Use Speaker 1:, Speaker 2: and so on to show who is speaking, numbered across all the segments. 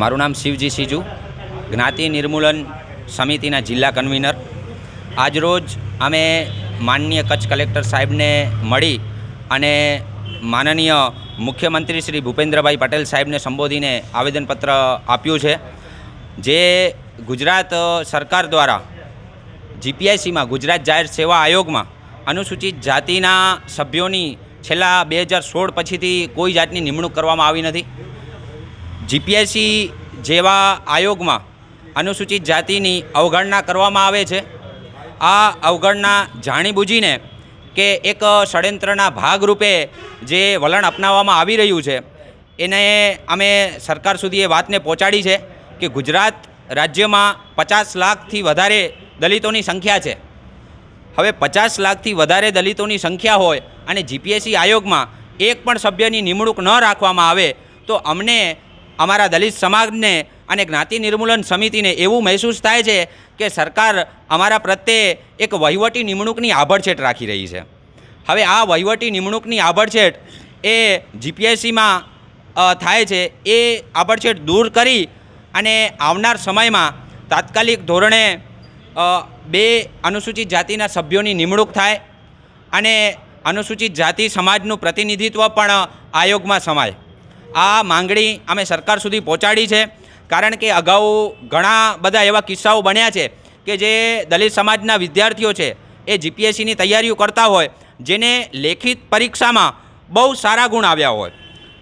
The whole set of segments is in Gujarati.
Speaker 1: મારું નામ શિવજી સિજુ, જ્ઞાતિ નિર્મૂલન સમિતિના જિલ્લા કન્વીનર. આજરોજ અમે માનનીય કચ્છ કલેક્ટર સાહેબને મળી અને માનનીય મુખ્યમંત્રી શ્રી ભૂપેન્દ્રભાઈ પટેલ સાહેબને સંબોધીને આવેદનપત્ર આપ્યું છે. જે ગુજરાત સરકાર દ્વારા જીપીઆઈસીમાં, ગુજરાત જાહેર સેવા આયોગમાં અનુસૂચિત જાતિના સભ્યોની છેલ્લા બે હજાર સોળ પછીથી કોઈ જાતની નિમણૂક કરવામાં આવી નથી. જીપીએસસી જેવા આયોગમાં અનુસૂચિત જાતિની અવગણના કરવામાં આવે છે. આ અવગણના જાણીબૂજીને કે એક ષડયંત્રના ભાગરૂપે જે વલણ અપનાવવામાં આવી રહ્યું છે, એને અમે સરકાર સુધી એ વાતને પહોંચાડી છે કે ગુજરાત રાજ્યમાં પચાસ લાખથી વધારે દલિતોની સંખ્યા છે. હવે પચાસ લાખથી વધારે દલિતોની સંખ્યા હોય અને જીપીએસસી આયોગમાં એક પણ સભ્યની નિમણૂક ન રાખવામાં આવે તો અમને અમારા દલિત સમાજને અને જ્ઞાતિ નિર્મૂલન સમિતિને એવું મહેસૂસ થાય છે કે સરકાર અમારા પ્રત્યે એક વહીવટી નિમણૂકની આભડછેટ રાખી રહી છે. હવે આ વહીવટી નિમણૂકની આભડછેટ એ જીપીએસસીમાં થાય છે. એ આભડછેટ દૂર કરી અને આવનાર સમયમાં તાત્કાલિક ધોરણે બે અનુસૂચિત જાતિના સભ્યોની નિમણૂક થાય અને અનુસૂચિત જાતિ સમાજનું પ્રતિનિધિત્વ પણ આયોગમાં સમાય. આ માંગણી અમે સરકાર સુધી પહોંચાડી છે. કારણ કે અગાઉ ઘણા બધા એવા કિસ્સાઓ બન્યા છે કે જે દલિત સમાજના વિદ્યાર્થીઓ છે એ જીપીએસસીની તૈયારીઓ કરતા હોય, જેને લેખિત પરીક્ષામાં બહુ સારા ગુણ આવ્યા હોય.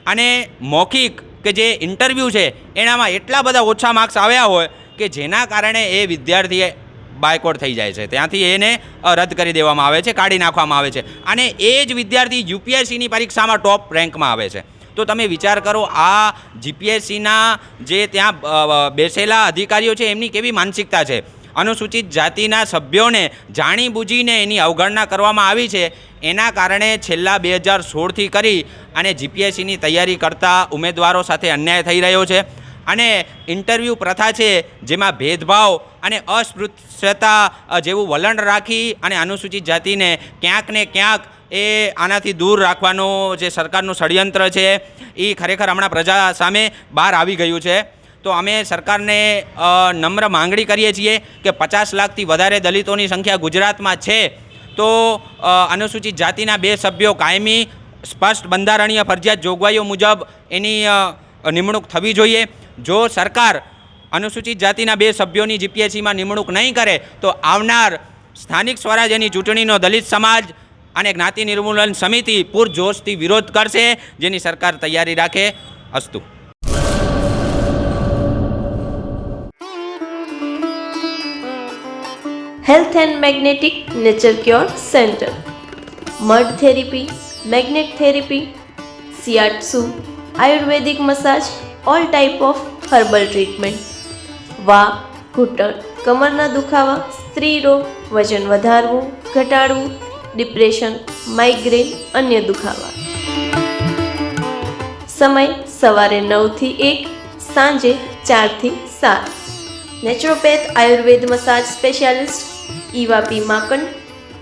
Speaker 1: અને મૌખિક કે જે ઇન્ટરવ્યૂ છે એનામાં એટલા બધા ઓછા માર્ક્સ આવ્યા હોય કે જેના કારણે એ વિદ્યાર્થીએ બાયકોટ થઈ જાય છે. ત્યાંથી એને રદ કરી દેવામાં આવે છે, કાઢી નાખવામાં આવે છે. અને એ જ વિદ્યાર્થી યુપીએસસીની પરીક્ષામાં ટોપ રેન્કમાં આવે છે. તો તમે વિચાર કરો, આ જીપીએસસીના જે ત્યાં બેસેલા અધિકારીઓ છે, એમની કેવી માનસિકતા છે? અનુસૂચિત જાતિના સભ્યોને જાણી બૂજીને એની અવગણના કરવામાં આવી છે. એના કારણે છેલ્લા બે હજાર સોળથી કરી અને જીપીએસસીની તૈયારી કરતા ઉમેદવારો સાથે અન્યાય થઈ રહ્યો છે. અને ઇન્ટરવ્યૂ પ્રથા છે, જેમાં ભેદભાવ અને અસ્પૃશ્યતા જેવું વલણ રાખી અને અનુસૂચિત જાતિને ક્યાંક ને ક્યાંક એ આનાથી દૂર રાખવાનું જે સરકારનું ષડયંત્ર છે એ ખરેખર હમણાં પ્રજા સામે બહાર આવી ગયું છે. તો અમે સરકારને નમ્ર માંગણી કરીએ છીએ કે પચાસ લાખથી વધારે દલિતોની સંખ્યા ગુજરાતમાં છે, તો અનુસૂચિત જાતિના બે સભ્યો કાયમી, સ્પષ્ટ બંધારણીય ફરજિયાત જોગવાઈઓ મુજબ એની નિમણૂક થવી જોઈએ. જો સરકાર અનુસૂચિત જાતિના બે સભ્યોની જીપીએસસીમાં નિમણૂક નહીં કરે, તો આવનાર સ્થાનિક સ્વરાજ્યની ચૂંટણીનો દલિત સમાજ અને જ્ઞાતિ નિર્મૂલન સમિતિ પૂરજોશથી વિરોધ કરશે, જેની સરકાર તૈયારી રાખે અસ્તુ.
Speaker 2: Health and magnetic nature cure centre mud therapy magnet therapy shiatsu Ayurvedic massage all type of herbal treatment વા ઘૂંટણ કમરના દુખાવા સ્ત્રી રોગ વજન વધારવું ઘટાડવું ડિપ્રેશન માઇગ્રેન અન્ય દુખાવા સમય સવારે નવથી એક સાંજે ચારથી સાત naturopath ayurveda massage specialist Eva P Makand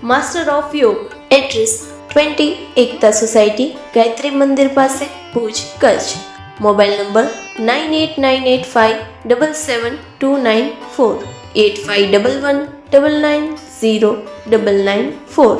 Speaker 2: master of yoga address twenty Ekta society Gayatri Mandir પાસે Bhuj Kutch mobile number nine eight nine eight five double seven two nine four eight five double one double nine zero double nine four